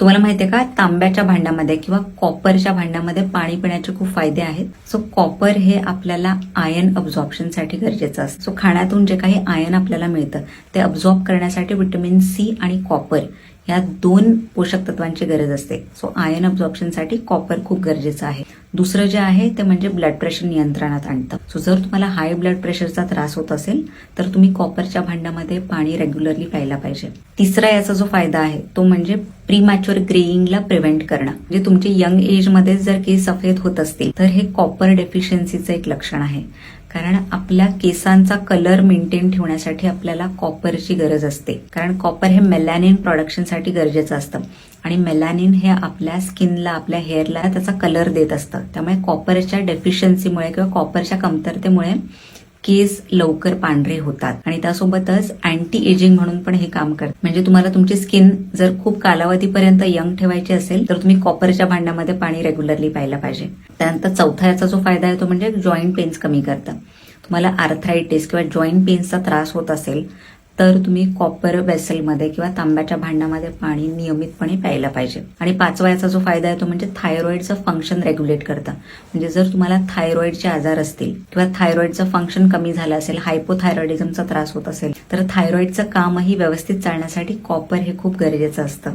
तुम्हाला माहितीये का? तांब्याच्या भांड्यामध्ये किंवा कॉपरच्या भांड्यामध्ये पाणी पिण्याचे खूप फायदे आहेत. सो कॉपर हे आपल्याला आयन अब्झॉर्प्शनसाठी गरजेचं असतं. सो खाण्यातून जे काही आयन आपल्याला मिळतं ते अब्झॉर्ब करण्यासाठी विटॅमिन सी आणि कॉपर या दोन पोषक तत्वांची गरज असते. सो आयन अब्झॉर्प्शनसाठी कॉपर खूप गरजेचं आहे. दुसरं जे आहे ते म्हणजे ब्लड प्रेशर नियंत्रणात आणतं. सो जर तुम्हाला हाय ब्लड प्रेशरचा त्रास होत असेल तर तुम्ही कॉपरच्या भांड्यामध्ये पाणी रेग्युलरली प्यायला पाहिजे. तिसरा याचा जो फायदा आहे तो म्हणजे प्रीमॅच्युअर ग्रेईंगला प्रिव्हेंट करणं. म्हणजे तुमचे यंग एजमध्ये जर केस सफेद होत असतील तर हे कॉपर डेफिशियन्सीचं एक लक्षण आहे. कारण आपल्या केसांचा कलर मेंटेन ठेवण्यासाठी आपल्याला कॉपरची गरज असते. कारण कॉपर हे मेलॅनिन प्रोडक्शनसाठी गरजेचं असतं. आणि मेलॅनिन हे आपल्या स्किनला आपल्या हेअरला त्याचा कलर देत असतं. त्यामुळे कॉपरच्या डेफिशियन्सीमुळे किंवा कॉपरच्या कमतरतेमुळे केस लवकर पांढरे होतात. आणि त्यासोबतच अँटी एजिंग म्हणून पण हे काम करतं. म्हणजे तुम्हाला तुमची स्किन जर खूप कालावधीपर्यंत यंग ठेवायची असेल तर तुम्ही कॉपरच्या भांड्यामध्ये पाणी रेग्युलरली प्यायला पाहिजे. त्यानंतर चौथा याचा जो फायदा आहे तो म्हणजे जॉईंट पेन्स कमी करतं. तुम्हाला आर्थरायटिस किंवा जॉईंट पेन्सचा त्रास होत असेल तर तुम्ही कॉपर वेसलमध्ये किंवा तांब्याच्या भांड्यामध्ये पाणी नियमितपणे प्यायला पाहिजे. आणि पाचवा याचा जो फायदा आहे तो म्हणजे थायरॉईडचं फंक्शन रेग्युलेट करतं. म्हणजे जर तुम्हाला थायरॉईडचे आजार असतील किंवा थायरॉईडचं फंक्शन कमी झालं असेल हायपोथायरॉइडिझमचा त्रास होत असेल तर थायरॉईडचं कामही व्यवस्थित चालण्यासाठी कॉपर हे खूप गरजेचं असतं.